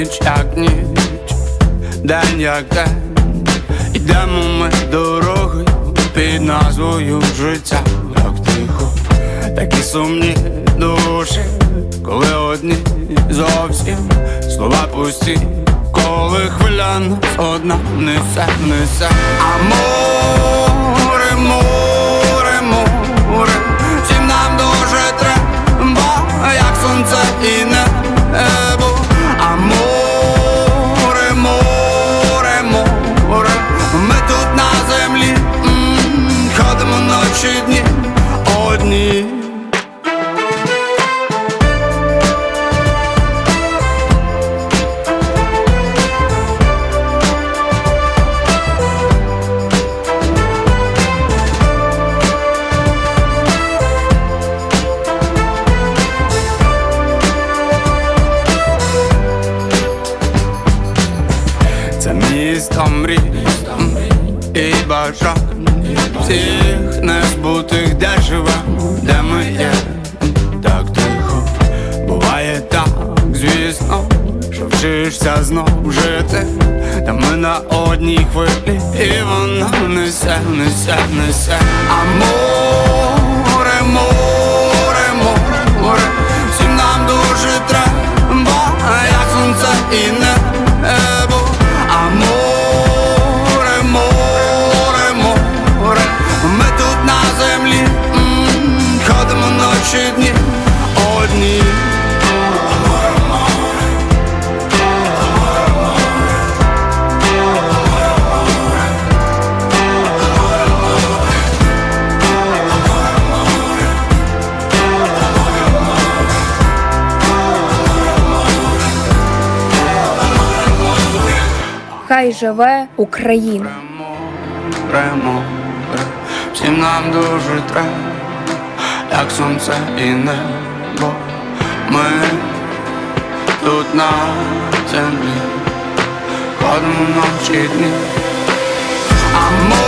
ніч, як ніч, день як день, ідемо ми дороги під назвою життя, як тихо, такі сумні душі, коли одні зовсім. Слова пусті, коли хвиля нас одна несе, несе, Амор. Ночі дні одні. Це місто мрій і бажань всіх незбутих, де живемо, де ми є, так тихо, буває так, звісно, що вчишся знов жити, та ми на одній хвилі, і вона несе, несе, несе, а ночі дні одні. Хай живе Україна! Всім нам дуже треба, як сонце і небо. Ми тут на землі ходимо ночі дні, а море